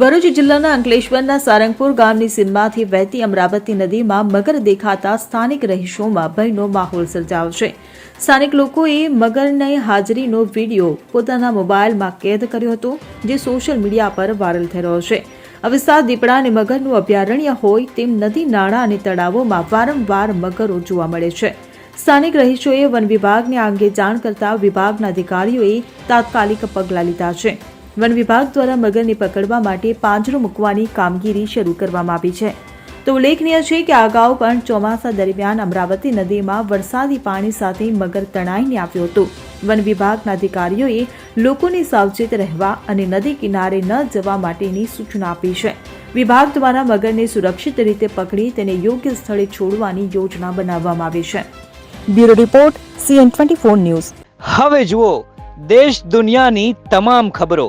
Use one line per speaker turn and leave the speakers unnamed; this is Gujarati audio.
ભરૂચ જિલ્લાના અંકલેશ્વરના સારંગપુર ગામની સીમમાંથી વહેતી અમરાવતી નદીમાં મગર દેખાતા સ્થાનિક રહીશોમાં ભયનો માહોલ સર્જાયો છે. સ્થાનિક લોકોએ મગરની હાજરીનો વીડિયો પોતાના મોબાઈલમાં કેદ કર્યો હતો, જે સોશિયલ મીડિયા પર વાયરલ થઈ રહ્યો છે. હવે વિસ્તાર દીપડા અને મગરનું અભયારણ્ય હોય તેમ નદી, નાળા અને તળાવોમાં વારંવાર મગરો જોવા મળે છે. સ્થાનિક રહીશોએ વન વિભાગને આ અંગે જાણ કરતા વિભાગના અધિકારીઓએ તાત્કાલિક પગલાં લીધા છે. વન વિભાગ દ્વારા મગરને પકડવા માટે પાંજરો મૂકવાની કામગીરી શરૂ કરવામાં આવી છે. તો ઉલ્લેખનીય છે કે અગાઉ પણ ચોમાસા દરમિયાન અમરાવતી નદીમાં વરસાદી પાણી સાથે મગર તણાઈને આવ્યો હતું. વન વિભાગના અધિકારીઓએ લોકોને સાવચેત રહેવા અને નદી કિનારે ન જવા માટેની સૂચના આપી છે. વિભાગ દ્વારા મગરને સુરક્ષિત રીતે પકડી તેને યોગ્ય સ્થળે છોડવાની યોજના બનાવવામાં આવી છે.
Bureau report, CN twenty four news.
હવે જુઓ, દેશ દુનિયાની તમામ ખબરો.